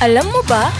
Alam mo ba?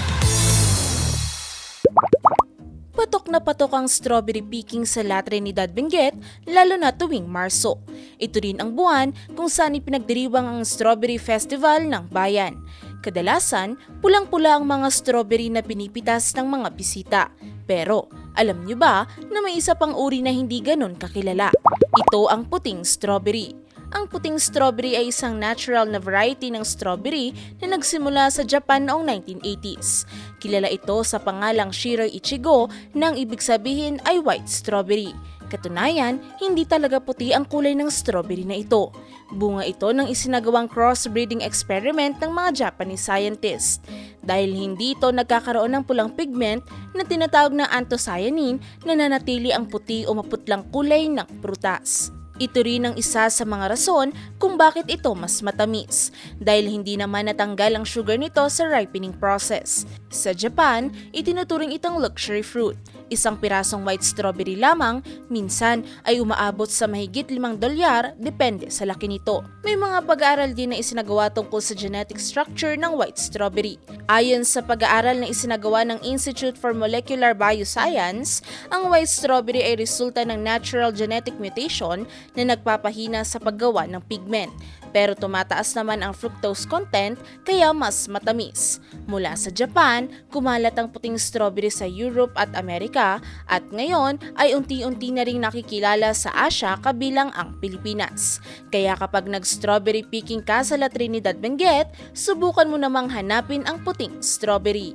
Patok na patok ang strawberry picking sa La Trinidad Benguet, lalo na tuwing Marso. Ito rin ang buwan kung saan ipinagdiriwang ang Strawberry Festival ng bayan. Kadalasan, pulang-pula ang mga strawberry na pinipitas ng mga bisita. Pero, alam nyo ba na may isa pang uri na hindi ganon kakilala? Ito ang puting strawberry. Ang puting strawberry ay isang natural na variety ng strawberry na nagsimula sa Japan noong 1980s. Kilala ito sa pangalang Shiroi Ichigo nang ibig sabihin ay white strawberry. Katunayan, hindi talaga puti ang kulay ng strawberry na ito. Bunga ito ng isinagawang crossbreeding experiment ng mga Japanese scientists. Dahil hindi ito nagkakaroon ng pulang pigment na tinatawag na anthocyanin na nanatili ang puti o maputlang kulay ng prutas. Ito rin ang isa sa mga rason kung bakit ito mas matamis dahil hindi naman natanggal ang sugar nito sa ripening process. Sa Japan, itinuturing itong luxury fruit. Isang pirasong white strawberry lamang minsan ay umaabot sa mahigit 5 dolyar depende sa laki nito. May mga pag-aaral din na isinagawa tungkol sa genetic structure ng white strawberry. Ayon sa pag-aaral na isinagawa ng Institute for Molecular Bioscience, ang white strawberry ay resulta ng natural genetic mutation na nagpapahina sa paggawa ng pigment. Pero tumataas naman ang fructose content kaya mas matamis. Mula sa Japan, kumalat ang puting strawberry sa Europe at Amerika at ngayon ay unti-unti na ring nakikilala sa Asia kabilang ang Pilipinas. Kaya kapag nag-strawberry picking ka sa La Trinidad Benguet, subukan mo namang hanapin ang puting strawberry.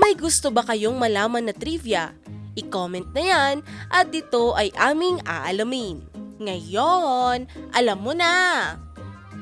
May gusto ba kayong malaman na trivia? I-comment na yan at dito ay aming aalamin. Ngayon, alam mo na!